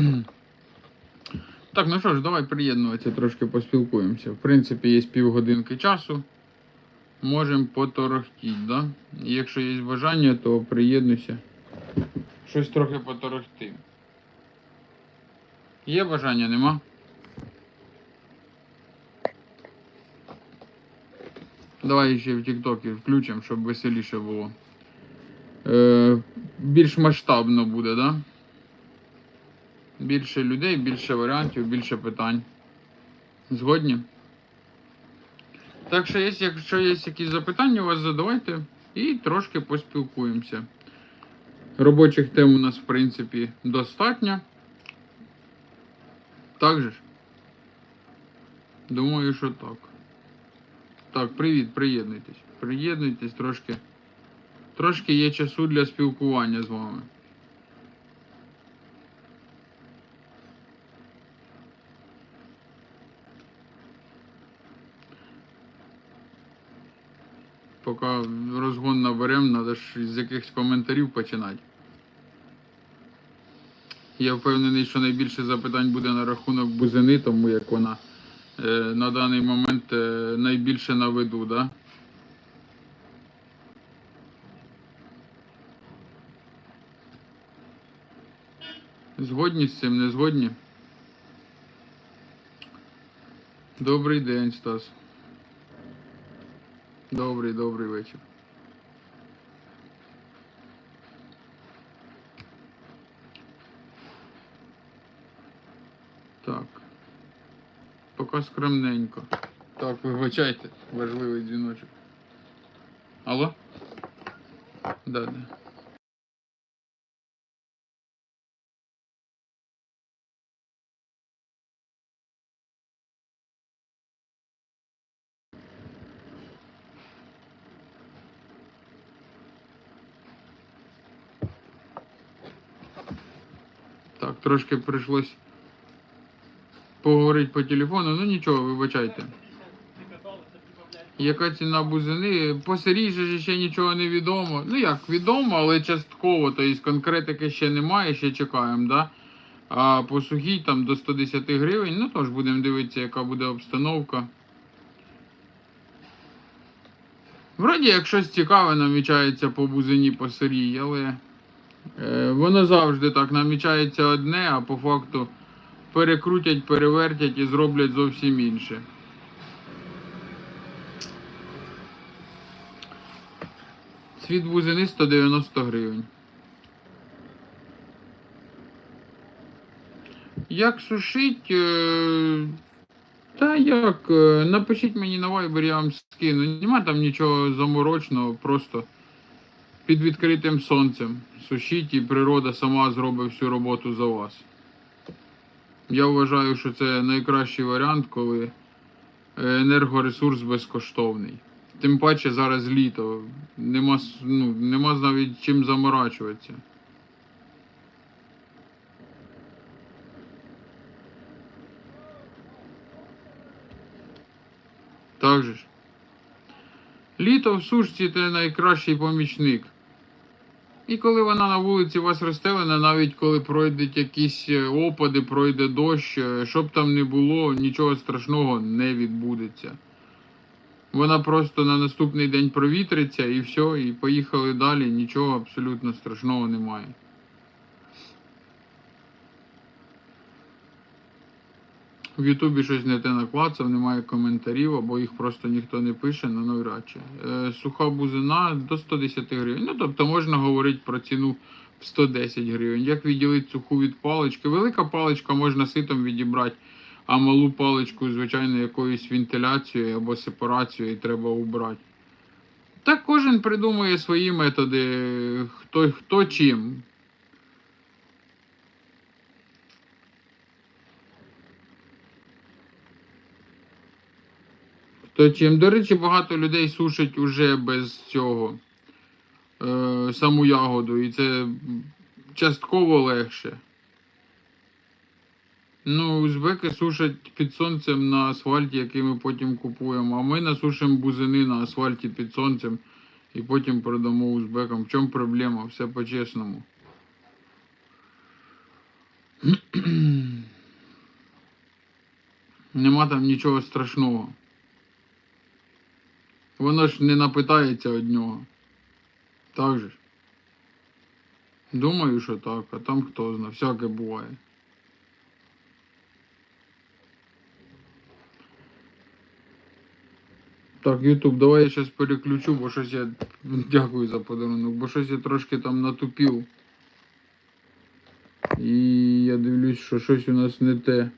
Так, ну що ж, давай приєднуватися, трошки поспілкуємося. В принципі, є півгодинки часу. Можемо поторохтіти, да? Якщо є бажання, то приєднуйся. Щось трохи поторохти. Є бажання, нема? Давай ще в Тіктокі включимо, щоб веселіше було. Е, більш масштабно буде, да? Більше людей, більше варіантів, більше питань. Згодні? Так що, якщо є якісь запитання у вас, задавайте і трошки поспілкуємося. Робочих тем у нас, в принципі, достатньо. Так же ж? Думаю, що так. Так, привіт, приєднуйтесь. Приєднуйтесь трошки. Трошки є часу для спілкування з вами. Поки розгон наберемо, треба ж з якихось коментарів починати. Я впевнений, що найбільше запитань буде на рахунок бузини, тому як вона е, на даний момент е, найбільше на виду, да? Згодні з цим, не згодні? Добрий день, Стас. Добрий, добрий вечір. Так. Поки скромненько. Так, вибачайте, важливий дзвіночок. Алло? Да, да. Так, трошки прийшлось поговорити по телефону, ну нічого, вибачайте. Яка ціна бузини? По же ще нічого не відомо. Ну як, відомо, але частково, тобто конкретики ще немає, ще чекаємо, да? А по сухій там до 110 гривень, ну тож будемо дивитися, яка буде обстановка. Вроді, як щось цікаве намічається по бузині по сирій, але воно завжди так намічається одне, а по факту перекрутять, перевертять і зроблять зовсім інше. Світ бузини 190 гривень. Як сушить? е, Та як? е, Напишіть мені на Viber, я вам скину. Нема там нічого заморочного, просто під відкритим сонцем. Сушіть і природа сама зробить всю роботу за вас. Я вважаю, що це найкращий варіант, коли е, енергоресурс безкоштовний. Тим паче зараз літо. Нема, ну, нема навіть чим заморачуватися. Так же ж. Літо в сушці це найкращий помічник. І коли вона на вулиці у вас розстелена, навіть коли пройдуть якісь е, опади, пройде дощ, е, щоб там не було, нічого страшного не відбудеться. Вона просто на наступний день провітриться і все, і поїхали далі, нічого абсолютно страшного немає. В Ютубі щось не те наклацав, немає коментарів, або їх просто ніхто не пише, ну навряд чи. Е, суха бузина до 110 гривень. Ну, тобто можна говорити про ціну в 110 гривень. Як відділити суху від палички? Велика паличка можна ситом відібрати, а малу паличку, звичайно, якоюсь вентиляцією або сепарацією треба убрати. Так кожен придумує свої методи, хто, хто чим. Хто чим. До речі, багато людей сушать уже без цього е, саму ягоду, і це частково легше. Ну, узбеки сушать під сонцем на асфальті, який ми потім купуємо, а ми насушимо бузини на асфальті під сонцем і потім продамо узбекам. В чому проблема? Все по-чесному. Нема там нічого страшного. Воно ж не напитається від нього. Так же? Думаю, що так, а там хто знає, всяке буває. Так, Ютуб, давай я зараз переключу, бо щось я. Дякую за подарунок, бо щось я трошки там натупів. І я дивлюсь, що щось у нас не те.